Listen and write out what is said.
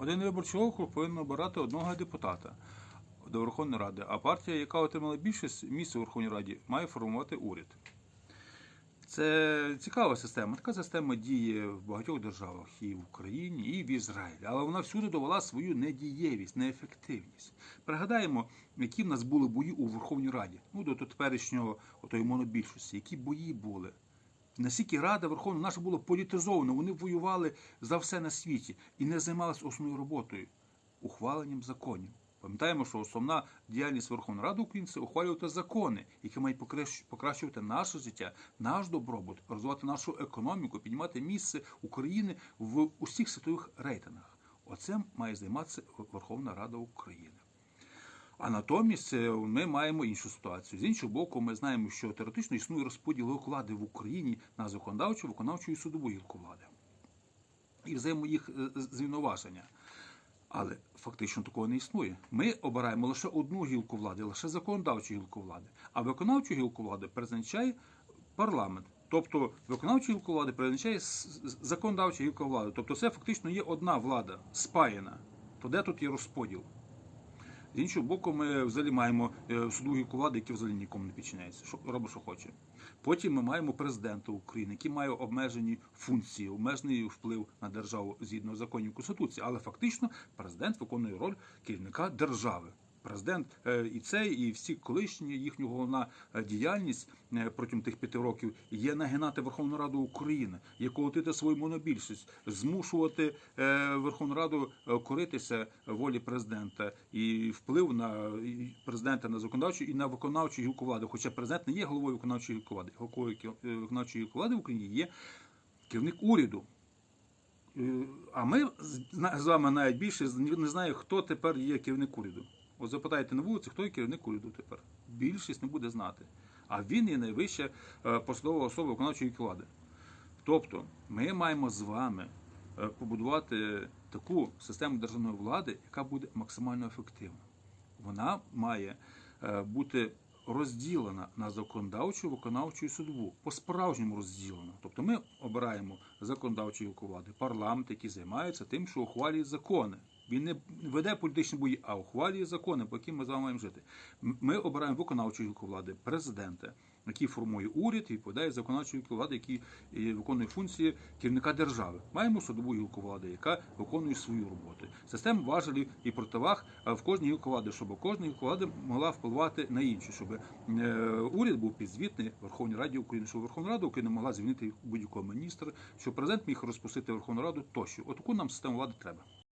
Один виборчий округ повинен обирати одного депутата до Верховної Ради, а партія, яка отримала більшість місць у Верховній Раді, має формувати уряд. Це цікава система. Така система діє в багатьох державах і в Україні, і в Ізраїлі. Але вона всюди довела свою недієвість, неефективність. Пригадаємо, які в нас були бої у Верховній Раді, ну до теперішнього отої монобільшості, які бої були. Наскільки Рада Верховна наша була політизована, вони воювали за все на світі і не займалися основною роботою ухваленням законів. Пам'ятаємо, що основна діяльність Верховної Ради України це ухвалювати закони, які мають покращувати наше життя, наш добробут, розвивати нашу економіку, піднімати місце України в усіх світових рейтингах. Оцим має займатися Верховна Рада України. А натомість е, ми маємо іншу ситуацію. З іншого боку, ми знаємо, що теоретично існує розподіл влади в Україні на законодавчу, виконавчу і судову гілку влади. І взаємо їх е, звинувачення. Але фактично такого не існує. Ми обираємо лише одну гілку влади, лише законодавчу гілку влади. А виконавчу гілку влади призначає парламент. Тобто виконавчу гілку влади призначає законодавча гілка влади. Тобто це фактично є одна влада спаяна. То де тут є розподіл? З іншого боку, ми взагалі маємо е, судову гілку влади, які взагалі нікому не підчиняється, що робить, що хоче. Потім ми маємо президента України, який має обмежені функції, обмежений вплив на державу згідно законів Конституції. Але фактично президент виконує роль керівника держави. Президент е, і цей, і всі колишні їхня головна е, діяльність е, протягом тих п'яти років є нагинати Верховну Раду України, є колотити свою монобільшість, змушувати Верховну Раду коритися волі президента і вплив на президента на законодавчу і на виконавчу гілку влади. Хоча президент не є головою виконавчої гілки влади. Головою виконавчої гілки влади в Україні є керівник уряду. А ми з- вами навіть більше не знає, хто тепер є керівник уряду. От запитайте на вулиці, хто є керівник уряду тепер. Більшість не буде знати. А він є найвища е, посадова особа виконавчої влади. Тобто ми маємо з вами е, побудувати таку систему державної влади, яка буде максимально ефективна. Вона має е, бути розділена на законодавчу, виконавчу і судову, по-справжньому розділена. Тобто ми обираємо законодавчу влади, парламент, який займається тим, що ухвалює закони. Він не веде політичні бої, а ухвалює закони, по яким ми з вами маємо жити. Ми обираємо виконавчу гілку влади, президента, який формує уряд і за виконавчу гілку влади, який виконує функції керівника держави. Маємо судову гілку влади, яка виконує свою роботу. Система важелів і противаг в кожній гілку влади, щоб кожна гілка влади могла впливати на іншу, щоб е, уряд був підзвітний Верховній Раді України, щоб Верховна Рада України могла звільнити будь-якого міністра, щоб президент міг розпустити Верховну Раду тощо. Отаку нам систему влади треба.